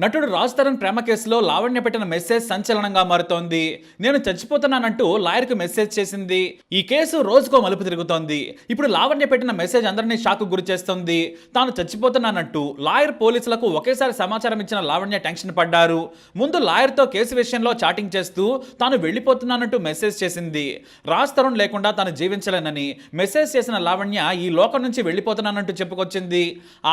నటుడు రాజ్ తరుణ్ ప్రేమ కేసులో లావణ్య పెట్టిన మెసేజ్ సంచలనంగా మారుతోంది. నేను చచ్చిపోతున్నానంటూ లాయర్కు మెసేజ్ చేసింది. ఈ కేసు రోజుకో మలుపు తిరుగుతోంది. ఇప్పుడు లావణ్య పెట్టిన మెసేజ్ అందరినీ షాక్ గురి చేస్తుంది. తాను చచ్చిపోతున్నానంటూ లాయర్ పోలీసులకు ఒకేసారి సమాచారం ఇచ్చిన లావణ్య టెన్షన్ పడ్డారు. ముందు లాయర్తో కేసు విషయంలో చాటింగ్ చేస్తూ తాను వెళ్ళిపోతున్నానంటూ మెసేజ్ చేసింది. రాజ్ తరుణ్ లేకుండా తాను జీవించలేనని మెసేజ్ చేసిన లావణ్య ఈ లోకం నుంచి వెళ్ళిపోతున్నానంటూ చెప్పుకొచ్చింది.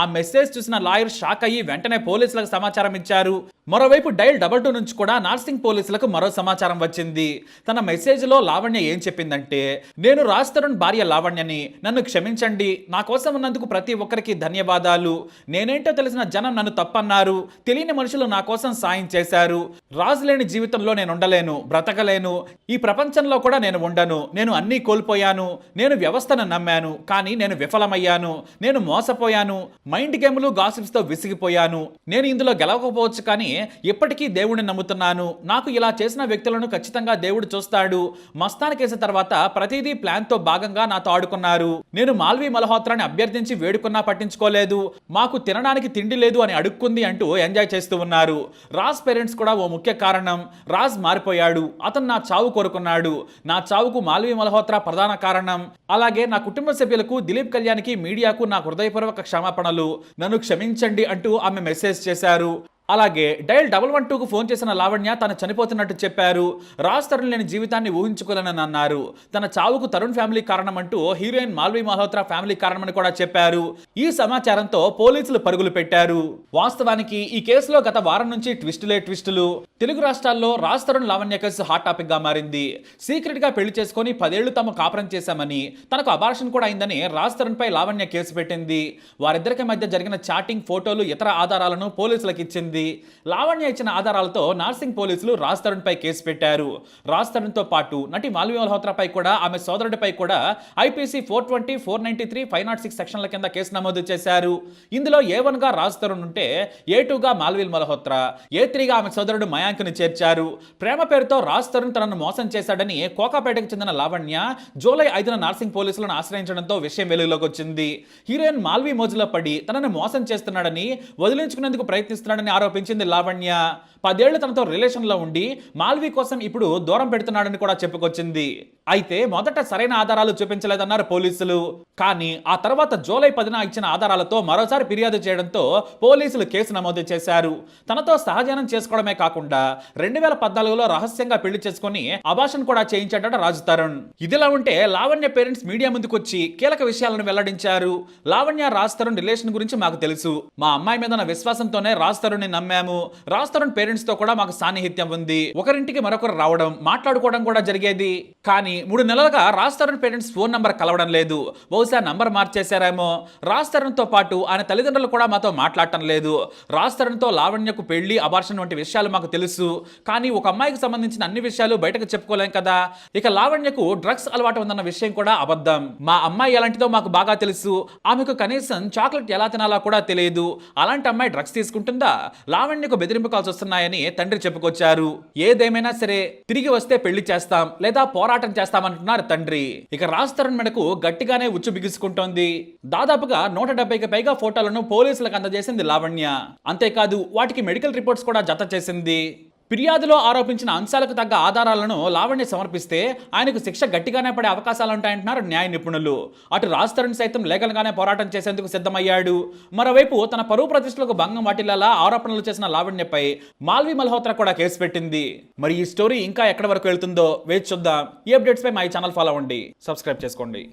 ఆ మెసేజ్ చూసిన లాయర్ షాక్ అయ్యి వెంటనే పోలీసులకు సమాచారం ఇచ్చారు మరోవైపు డైల్ డబల్ టూ నుంచి కూడా నార్సింగ్ పోలీసులకు మరో సమాచారం వచ్చింది. తన మెసేజ్లో లావణ్య ఏం చెప్పిందంటే నేను రాజ్ తరుణ్ భార్య లావణ్యని నన్ను క్షమించండి. నా కోసం ఉన్నందుకు ప్రతి ఒక్కరికి ధన్యవాదాలు. నేనేంటో తెలిసిన జనం నన్ను తప్పన్నారు. తెలియని మనుషులు నా కోసం సాయం చేశారు. రాజు లేని జీవితంలో నేను ఉండలేను బ్రతకలేను. ఈ ప్రపంచంలో కూడా నేను ఉండను. నేను అన్నీ కోల్పోయాను. నేను వ్యవస్థను నమ్మాను. కానీ నేను విఫలమయ్యాను. నేను మోసపోయాను. మైండ్ గేమ్లు గాసిప్స్తో విసిగిపోయాను. నేను ఇందులో గెలవకపోవచ్చు కానీ ఇప్పటికీ దేవుడిని నమ్ముతున్నాను. నాకు ఇలా చేసిన వ్యక్తులను ఖచ్చితంగా దేవుడు చూస్తాడు. మస్తాన్ కేసు తర్వాత ప్రతిదీ ప్లాన్తో భాగంగా నాతో ఆడుకున్నారు. నేను మాల్వి మల్హోత్రాని అభ్యర్థించి వేడుకున్నా పట్టించుకోలేదు. మాకు తినడానికి తిండి లేదు అని అడుక్కుంది అంటూ ఎంజాయ్ చేస్తూ ఉన్నారు. రాజ్ పేరెంట్స్ కూడా ఓ ముఖ్య కారణం. రాజ్ మారిపోయాడు. అతను నా చావు కోరుకున్నాడు. నా చావుకు మాల్వి మల్హోత్రా ప్రధాన కారణం. అలాగే నా కుటుంబ సభ్యులకు దిలీప్ కళ్యాణ్కి మీడియాకు నా హృదయపూర్వక క్షమాపణలు. నన్ను క్షమించండి అంటూ ఆమె మెసేజ్ చేశారు. అలాగే డైల్ డబల్ వన్ టూకు ఫోన్ చేసిన లావణ్య తను చనిపోతున్నట్టు చెప్పారు. రాజ్ తరుణ్ లేని జీవితాన్ని ఊహించుకోలేనని అన్నారు. తన చావుకు తరుణ్ ఫ్యామిలీ కారణమంటూ హీరోయిన్ మాల్వి మల్హోత్రా ఫ్యామిలీ కారణమని కూడా చెప్పారు. ఈ సమాచారంతో పోలీసులు పరుగులు పెట్టారు. వాస్తవానికి ఈ కేసులో గత వారం నుంచి ట్విస్టులే ట్విస్టులు. తెలుగు రాష్ట్రాల్లో రాజ్ తరుణ్ లావణ్య కేసు హాట్ టాపిక్గా మారింది. సీక్రెట్గా పెళ్ళి చేసుకొని పదేళ్ళు తమ కాపురం చేశామని తనకు అబార్షన్ కూడా అయిందని రాజ్ తరుణ్ పై లావణ్య కేసు పెట్టింది. వారిద్దరికి మధ్య జరిగిన చాటింగ్ ఫోటోలు ఇతర ఆధారాలను పోలీసులకు ఇచ్చింది. లావణ్య ఇచ్చిన ఆధారాలతో నార్సింగ్ పోలీసులు రాజ్ తరుణ్ పై కేసు పెట్టారు. రాజ్ తరుణ్తో పాటు నటి మాల్వి మల్హోత్రాపై కూడా ఆమె సోదరుడిపై కూడా IPC four twenty four ninety three five naught six సెక్షన్ల కింద కేసు నమోదు చేశారు. ఇందులో ఏ వన్గా రాజ్ తరుణ్ ఉంటే ఏ టూ గా మల్హోత్రా ఏ త్రీగా ఆమె సోదరుడు మయాంక్ని చేర్చారు. ప్రేమ పేరుతో రాజ్ తరుణ్ తనను మోసం చేశాడని కోకాపేటకు చెందిన లావణ్య జూలై ఐదున నార్సింగ్ పోలీసులను ఆశ్రయించడంతో విషయం వెలుగులోకి వచ్చింది. హీరోయిన్ మాల్వి మోజులో పడి తనను మోసం చేస్తున్నాడని వదిలించుకునేందుకు ప్రయత్నిస్తున్నాడని ఆరోపించింది లావణ్య. పదేళ్ళు తనతో రిలేషన్లో ఉండి మాల్వి కోసం ఇప్పుడు దూరం పెడుతున్నాడని కూడా చెప్పుకొచ్చింది. అయితే మొదట సరైన ఆధారాలు చూపించలేదన్నారు పోలీసులు. కానీ ఆ తర్వాత జూలై పదిన ఇచ్చిన ఆధారాలతో మరోసారి ఫిర్యాదు చేయడంతో పోలీసులు కేసు నమోదు చేశారు. తనతో సహజనం చేసుకోవడమే కాకుండా రెండు వేల పద్నాలుగులో రహస్యంగా పెళ్ళి చేసుకుని అభాషణ కూడా చేయించాడట రాజు తరుణ్. ఇదిలా ఉంటే లావణ్య పేరెంట్స్ మీడియా ముందుకొచ్చి కీలక విషయాలను వెల్లడించారు. లావణ్య రాజ్ తరుణ్ రిలేషన్ గురించి మాకు తెలుసు. మా అమ్మాయి మీద ఉన్న విశ్వాసంతోనే రాజ్ తరుణ్ నమ్మాము. రాజ్ తరుణ్ పేరెంట్స్తో కూడా మాకు సాన్నిహిత్యం ఉంది. ఒకరింటికి మరొకరు రావడం మాట్లాడుకోవడం కూడా జరిగేది. కానీ మూడు నెలలుగా Raj Tarun parents phone number కలవడం లేదు. బహుశా నంబర్ మార్చేశారేమో. రాజ్ తరుణ్తో పాటు ఆయన తల్లిదండ్రులు కూడా మాతో మాట్లాడటం లేదు. రాజ్తో లావణ్యకు పెళ్ళి అబార్షన్ వంటి విషయాలు మాకు తెలుసు. కానీ ఒక అమ్మాయికి సంబంధించిన అన్ని విషయాలు బయటకు చెప్పుకోలేం కదా. ఇక లావణ్యకు డ్రగ్స్ అలవాటు ఉందన్న విషయం కూడా అబద్ధం. మా అమ్మాయి ఎలాంటిదో మాకు బాగా తెలుసు. ఆమెకు కనీసం చాక్లెట్ ఎలా తినాలో కూడా తెలియదు. అలాంటి అమ్మాయి డ్రగ్స్ తీసుకుంటుందా? లావణ్యకు బెదిరింపు కాల్స్ వస్తున్నాయని తండ్రి చెప్పుకొచ్చారు. ఏదేమైనా సరే తిరిగి వస్తే పెళ్ళి చేస్తాం లేదా పోరాటం చేస్తామంటున్నారు తండ్రి. ఇక రాజ్ తరుణ్ మెడకు గట్టిగానే ఉచ్చు బిగుసుకుంటోంది. దాదాపుగా నూట డెబ్బైకి పైగా ఫోటోలను పోలీసులకు అందజేసింది లావణ్య. అంతేకాదు వాటికి మెడికల్ రిపోర్ట్స్ కూడా జత చేసింది. ఫిర్యాదులో ఆరోపించిన అంశాలకు తగ్గ ఆధారాలను లావణ్య సమర్పిస్తే ఆయనకు శిక్ష గట్టిగానే పడే అవకాశాలుంటాయంటున్నారు న్యాయ నిపుణులు. అటు రాజ్ తరుణ్ సైతం లేఖలుగానే పోరాటం చేసేందుకు సిద్ధమయ్యాడు. మరోవైపు తన పరువు ప్రతిష్టలకు భంగం వాటిల్లా ఆరోపణలు చేసిన లావణ్యపై మాల్వి మల్హోత్రా కూడా కేసు పెట్టింది. మరి ఈ స్టోరీ ఇంకా ఎక్కడి వరకు వెళ్తుందో వేచి చూద్దాం. ఈ అప్డేట్స్ పై మా ఛానల్ ఫాలో అవ్వండి. సబ్స్క్రైబ్ చేసుకోండి.